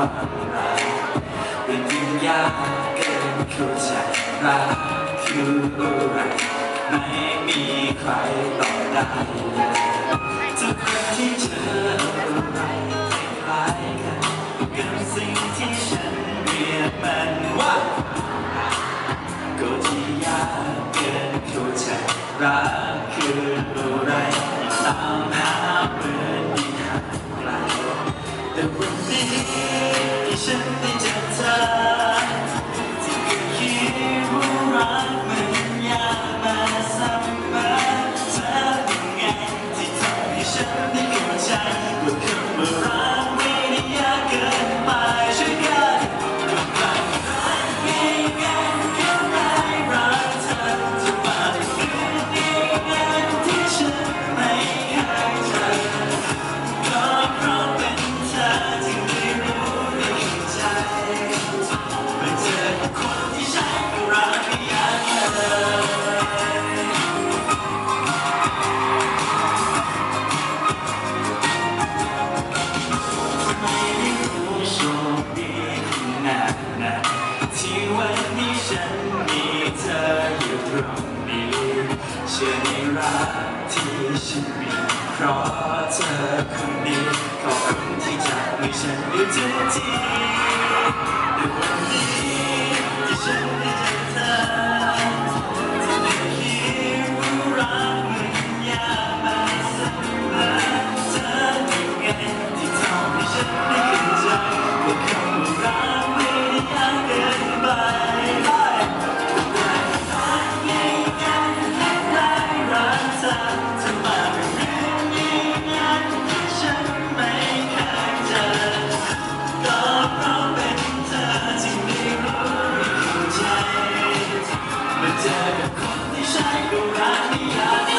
ความรักเป็นยิ่งยากเกินเข้าใจรักคืออะไรไม่มีใครตอบได้เลยทุกครั้งที่เจออะไรคล้ายกันกับสิ่งที่ฉันเรียกมันว่าก็ที่ยากเกินเข้าใจรัก เชื่อในรักที่ฉันมี เพราะเธอคนนี้ขอบคุณที่จากมีฉันอยู่ทุกทีแต่วันนี้ที่ฉัน เอกับคนที่ใช่ก็รักนิยาม